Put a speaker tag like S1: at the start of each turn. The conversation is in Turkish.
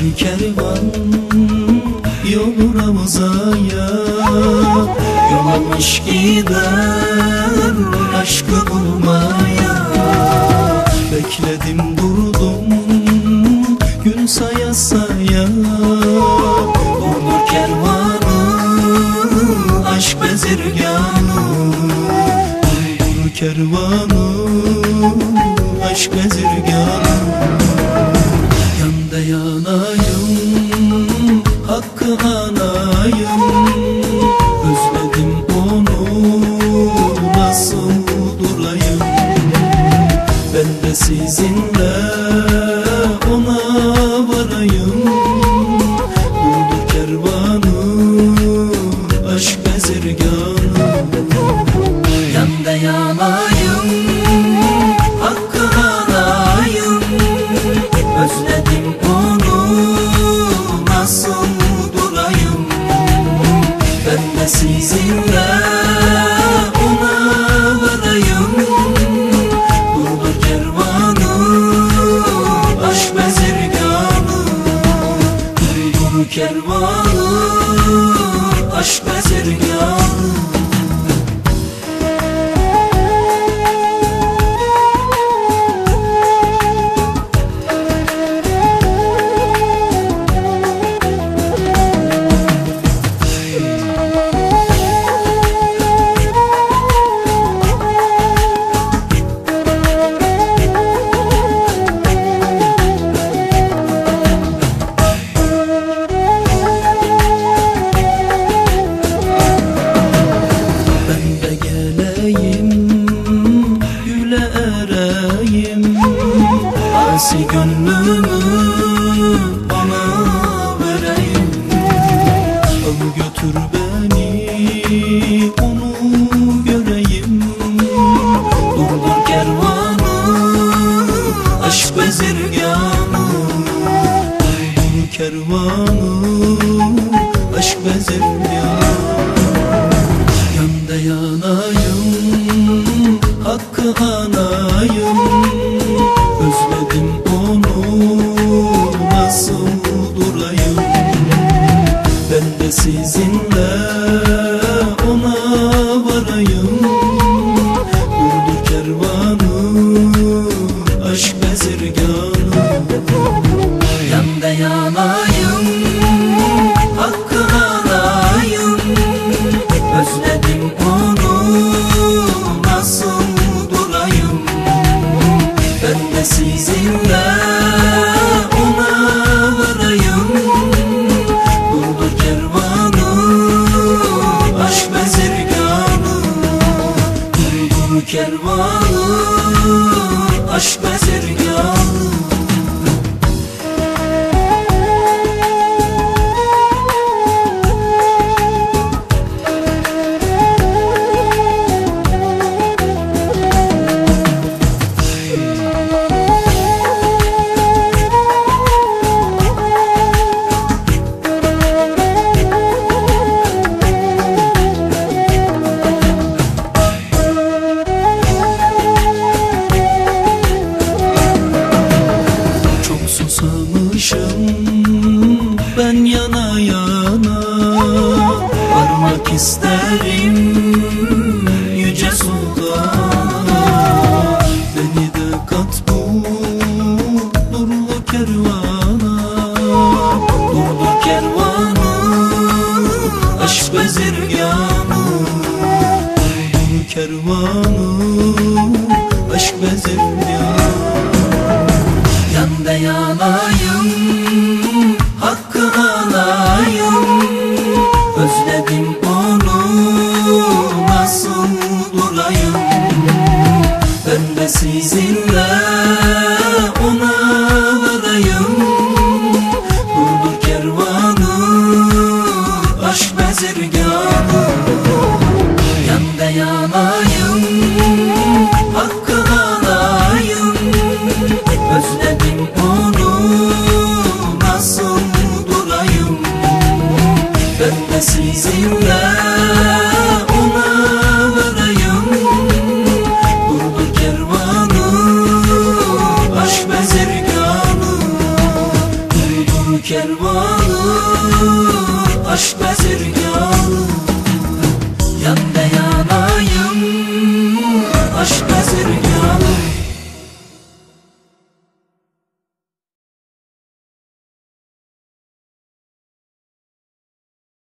S1: kervan yoluna uzaya Yolamış gider aşkı bulmaya. Bekledim durdum gün saya saya. Olur kervanı aşk bezirganı. Olur kervanı aşk bezirganı sizinle ona varayım. Buldur kervanı aşk bezirganı. Yanda yanayım hakkı anayım Özledim onu nasıl durayım? Ben de sizinle Durdur Asi gönlümü bana vereyim. Al götür beni onu göreyim. Durdur kervanı aşk bezirganı. Durdur kervanı aşk bezirganı. Yanda yanayım Hakkı anayım Ben de sizinle Durdur Varmak isterim yüce sultana Beni de kat bu nurlu kervana. Nurlu kervana aşk bezirganı Nurlu kervanı aşk bezirganı Yanda yanayım Ben de sizinle Ona varayım Durdur kervanı Aşk bezirganı. Yanda yanayım Hakkı anayım Özledim onu nasıl durayım? Ben de sizinle dermanı Aşk beslenir